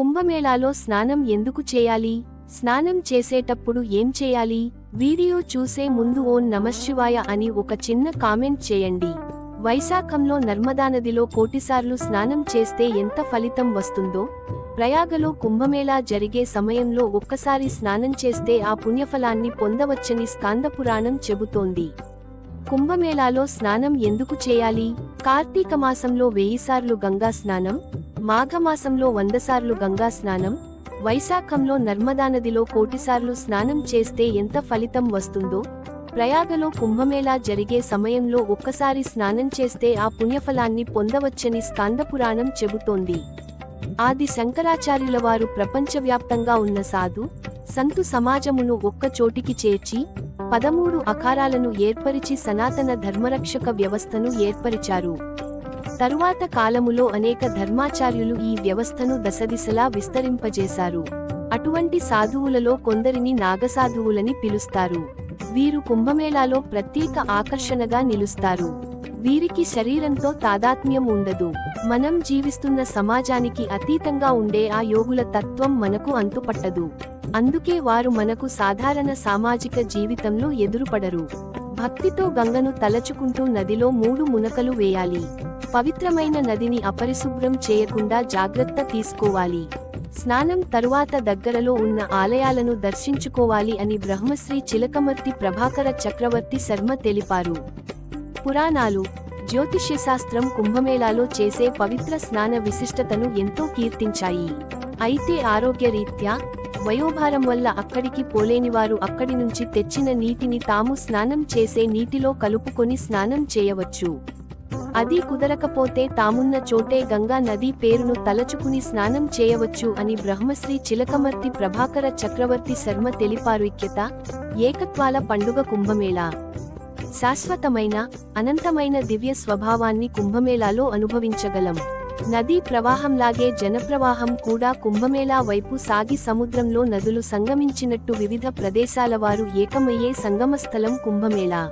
కుంభమేళాలో స్నానం ఎందుకు చేయాలి? స్నానం చేసేటప్పుడు ఏం చేయాలి? వీడియో చూసే ముందు ఓం నమశివాయ అని ఒక చిన్న కామెంట్ చేయండి. వైశాఖంలో నర్మదా నదిలో కోటిసార్లు స్నానం చేస్తే ఎంత ఫలితం వస్తుందో? ప్రయాగలో కుంభమేళా జరిగే సమయంలో ఒక్కసారి స్నానం చేస్తే ఆ పుణ్యఫలాన్ని పొందవచ్చని స్కాందపురాణం చెబుతోంది. కుంభమేళాలో స్నానం ఎందుకు చేయాలి? కార్తీక మాసంలో వెయ్యిసార్లు గంగా స్నానం? మాఘమాసంలో వందసార్లు గంగా స్నానం వైశాఖంలో నర్మదానదిలో కోటిసార్లు స్నానం చేస్తే ఎంత ఫలితం వస్తుందో ప్రయాగలో కుంభమేళా జరిగే సమయంలో ఒక్కసారి స్నానం చేస్తే ఆ పుణ్యఫలాన్ని పొందవచ్చని స్కాందపురాణం చెబుతోంది. ఆది శంకరాచార్యుల వారు ప్రపంచవ్యాప్తంగా ఉన్న సాధు సంతు సమాజమును ఒక్క చోటికి చేర్చి పదమూడు అకారాలను ఏర్పరిచి సనాతన ధర్మరక్షక వ్యవస్థను ఏర్పరిచారు. తరువాత కాలములో అనేక ధర్మాచార్యులు ఈ వ్యవస్థను దశదిశలా విస్తరింపజేశారు. అటువంటి సాధువులలో కొందరిని నాగసాధువులని పిలుస్తారు. వీరు కుంభమేళాలో ప్రత్యేక ఆకర్షణగా నిలుస్తారు. వీరికి శరీరంతో తాదాత్మ్యం ఉండదు. మనం జీవిస్తున్న సమాజానికి అతీతంగా ఉండే ఆ యోగుల తత్వం మనకు అంతుపట్టదు. అందుకే వారు మనకు సాధారణ సామాజిక జీవితంలో ఎదురుపడరు. భక్తితో గంగను తలచుకుంటూ నదిలో మూడు మునకలు వేయాలి. పవిత్రమైన నదిని అపరిశుభ్రం చేయకుండా జాగ్రత్త తీసుకోవాలి. స్నానం తరువాత దగ్గరలో ఉన్న ఆలయాలను దర్శించుకోవాలి అని బ్రహ్మశ్రీ చిలకమర్తి ప్రభాకర చక్రవర్తి శర్మ తెలిపారు. పురాణాలు జ్యోతిష్యశాస్త్రం కుంభమేళాలో చేసే పవిత్ర స్నాన విశిష్టతను ఎంతో కీర్తించాయి. అయితే ఆరోగ్యరీత్యా వయోభారం వల్ల అక్కడికి పోలేనివారు అక్కడి నుంచి తెచ్చిన నీటిని తాము స్నానం చేసే నీటిలో కలుపుకొని స్నానం చేయవచ్చు. అది కుదరకపోతే తామున్న చోటే గంగా నది పేరును తలచుకుని స్నానం చేయవచ్చు అని బ్రహ్మశ్రీ చిలకమర్తి ప్రభాకర చక్రవర్తి శర్మ తెలిపారు ఇక్యత ఏకత్వాల పండుగ కుంభమేళా. శాశ్వతమైన అనంతమైన దివ్య స్వభావాన్ని కుంభమేళాలో అనుభవించగలం. నదీ ప్రవాహంలాగే జనప్రవాహం కూడా కుంభమేళా వైపు సాగి సముద్రంలో నదులు సంగమించినట్టు వివిధ ప్రదేశాల వారు ఏకమయ్యే సంగమస్థలం కుంభమేళా.